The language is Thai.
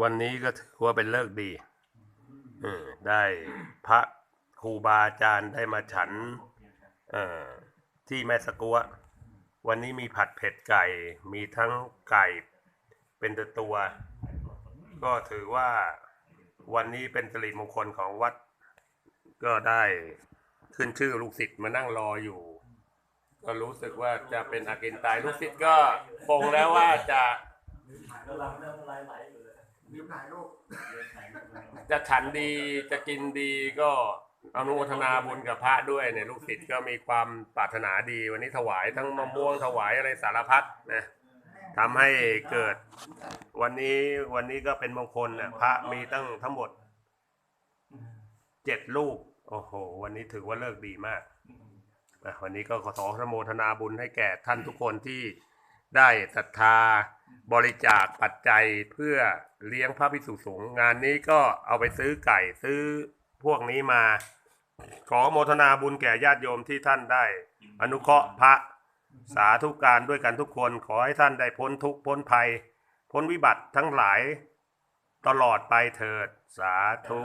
วันนี้ก็ถือว่าเป็นเลิกดีเออได้พระครูบาอาจารย์ได้มาฉันอ่อที่แม่สกัววันนี้มีผัดเผ็ดไก่ มีทั้งไก่เป็นตัวตัว ก็ถือว่าวันนี้เป็นสิริมงคลของวัด ก็ได้ขึ้นชื่อลูกศิษย์มานั่งรออยู่ ก็รู้สึกว่าจะเป็นอาเกนตายลูกศิษย์ก็คงแล้วว่าจะ ยืมถ่ายรูปจะฉันดีจะกินดีก็อนุโมทนาบุญกับพระด้วยเนี่ยลูกศิษย์ก็มีความปรารถนาดี วันนี้ถวายทั้งมะม่วงถวายอะไรสารพัดนะทำให้เกิด วันนี้วันนี้ก็เป็นมงคลนะพระมีตั้งทั้งหมดเจ็ดลูกโอ้โห วันนี้ถือว่าเลิกดีมากวันนี้ก็ขอขอโมทนาบุญให้แก่ท่านทุกคนที่ได้ศรัทธา บริจาคปัจจัยเพื่อเลี้ยงพระภิกษุสงฆ์งานนี้ก็เอาไปซื้อไก่ซื้อพวกนี้มา ขอโมทนาบุญแก่ญาติโยมที่ท่านได้ อนุเคราะห์พระสาธุการด้วยกันทุกคนขอให้ท่านได้พ้นทุกข์พ้นภัย พ้นวิบัติทั้งหลายตลอดไปเถิดสาธุ